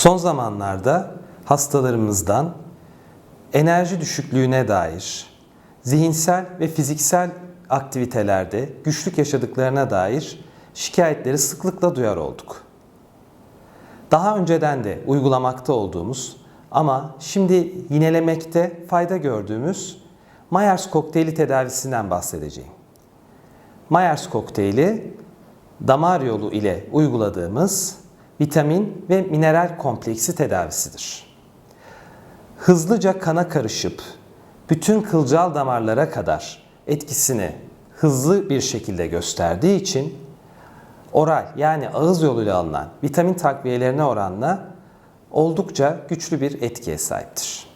Son zamanlarda hastalarımızdan enerji düşüklüğüne dair, zihinsel ve fiziksel aktivitelerde güçlük yaşadıklarına dair şikayetleri sıklıkla duyar olduk. Daha önceden de uygulamakta olduğumuz ama şimdi yinelemekte fayda gördüğümüz Myers kokteyli tedavisinden bahsedeceğim. Myers kokteyli damar yolu ile uyguladığımız vitamin ve mineral kompleksi tedavisidir. Hızlıca kana karışıp bütün kılcal damarlara kadar etkisini hızlı bir şekilde gösterdiği için oral yani ağız yoluyla alınan vitamin takviyelerine oranla oldukça güçlü bir etkiye sahiptir.